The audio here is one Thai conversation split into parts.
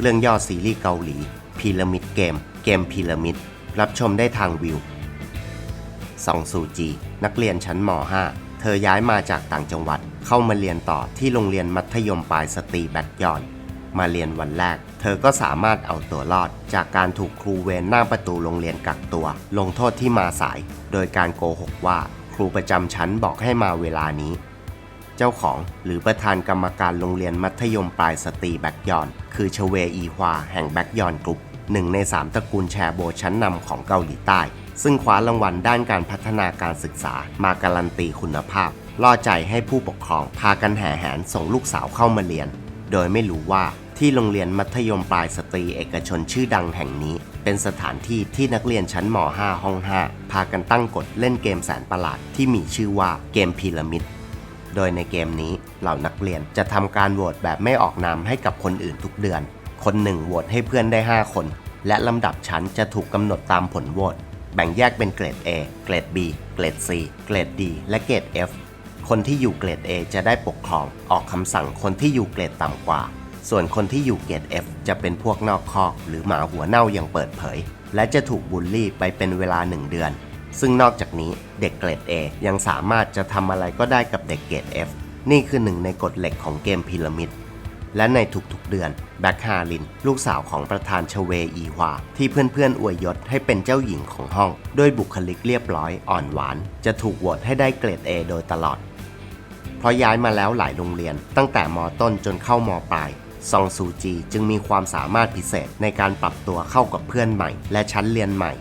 เรื่องย่อซีรีส์เกาหลีพีระมิดเกม เกมพีระมิด รับชมได้ทางวิวซองซูจี นักเรียนชั้นม .5 เธอย้ายมาจากต่างจังหวัด เข้ามาเรียนต่อที่โรงเรียนมัธยมปลายสตรีแบ็กยอนมาเรียนวันแรก เธอก็สามารถเอาตัวรอด จากการถูกครูเวรหน้าประตูโรงเรียนกักตัว ลงโทษที่มาสาย โดยการโกหกว่า ครูประจำชั้นบอกให้มาเวลานี้ เจ้าของหรือประธานกรรมการโรงเรียนมัธยมปลายสตรีแบ็กยอนคือชเวอีฮวาแห่งแบ็กยอนกรุ๊ปหนึ่งในสามตระกูลแชร์โบชั้นนำของเกาหลีใต้ ซึ่งคว้ารางวัลด้านการพัฒนาการศึกษามาการันตีคุณภาพ ล่อใจให้ผู้ปกครองพากันแห่แหนส่งลูกสาวเข้ามาเรียน โดยไม่รู้ว่าที่โรงเรียนมัธยมปลายสตรีเอกชนชื่อดังแห่งนี้ เป็นสถานที่ที่นักเรียนชั้นม .5 ห้อง 5 พากันตั้งกฎเล่นเกมแสนประหลาดที่มีชื่อว่าเกมพีระมิด โดยในเกมนี้เหล่านักเรียนจะทำการโหวตแบบไม่ออกนามให้กับคนอื่นทุกเดือน คนหนึ่งโหวตให้เพื่อนได้ 5 คน และลำดับชั้นจะถูกกำหนดตามผลโหวตแบ่งแยกเป็นเกรด A เกรด B เกรด C เกรด D และเกรด F คนที่อยู่เกรด A จะได้ปกครอง ออกคำสั่งคนที่อยู่เกรดต่ำกว่า ส่วนคนที่อยู่เกรด F จะเป็นพวกนอกคอก หรือหมาหัวเน่าอย่างเปิดเผย และจะถูกบูลลี่ไปเป็นเวลา1เดือน ซึ่งนอกจากนี้เด็กเกรด A ยังสามารถจะทำอะไรก็ได้กับเด็กเกรด F นี่คือหนึ่งในกฎเหล็กของเกมพีระมิด และในทุกๆเดือนแบ็คฮาริน ลูกสาวของประธานชเวอีฮวา ที่เพื่อนๆอวยยศให้เป็นเจ้าหญิงของห้อง ด้วยบุคลิกเรียบร้อยอ่อนหวาน จะถูกโหวตให้ได้เกรด A โดยตลอด เพราะย้ายมาแล้วหลายโรงเรียน ตั้งแต่มต้นจนเข้ามปลายซองซูจีจึงมีความสามารถพิเศษในการปรับตัวเข้ากับเพื่อนใหม่ และชั้นเรียนใหม่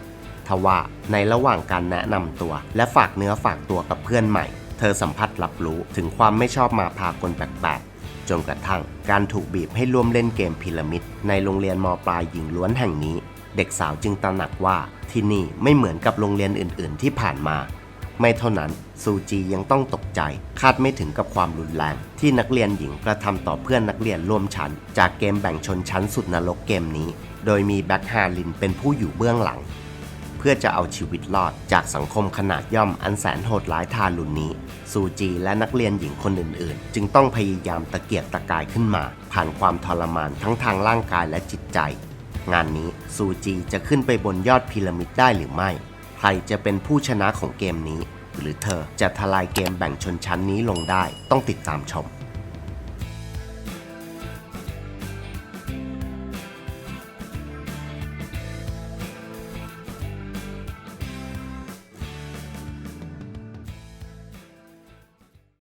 ทว่าในระหว่างการแนะนำตัว และฝากเนื้อฝากตัวกับเพื่อนใหม่ เธอสัมผัสรับรู้ถึงความไม่ชอบมาพากลแปลกๆจนกระทั่งการถูกบีบให้ร่วมเล่นเกมพีระมิดในโรงเรียนมปลายหญิงล้วนแห่งนี้ เด็กสาวจึงตระหนักว่าที่นี่ไม่เหมือนกับโรงเรียนอื่น ๆ ที่ผ่านมาไม่เท่านั้นซูจียังต้องตกใจ คาดไม่ถึงกับความรุนแรง ที่นักเรียนหญิงกระทำต่อเพื่อนนักเรียนร่วมชั้น จากเกมแบ่งชนชั้นสุดนรกเกมนี้ โดยมีแบ็คฮารินเป็นผู้อยู่เบื้องหลัง เพื่อจะเอาชีวิตรอดจากสังคมขนาดย่อมอันแสนโหดร้ายทารุณนี้ ซูจีและนักเรียนหญิงคนอื่นๆ จึงต้องพยายามตะเกียกตะกายขึ้นมา ผ่านความทรมานทั้งทางร่างกายและจิตใจ งานนี้ซูจีจะขึ้นไปบนยอดพีระมิดได้หรือไม่ ใครจะเป็นผู้ชนะของเกมนี้ หรือเธอจะทลายเกมแบ่งชนชั้นนี้ลงได้ต้องติดตามชม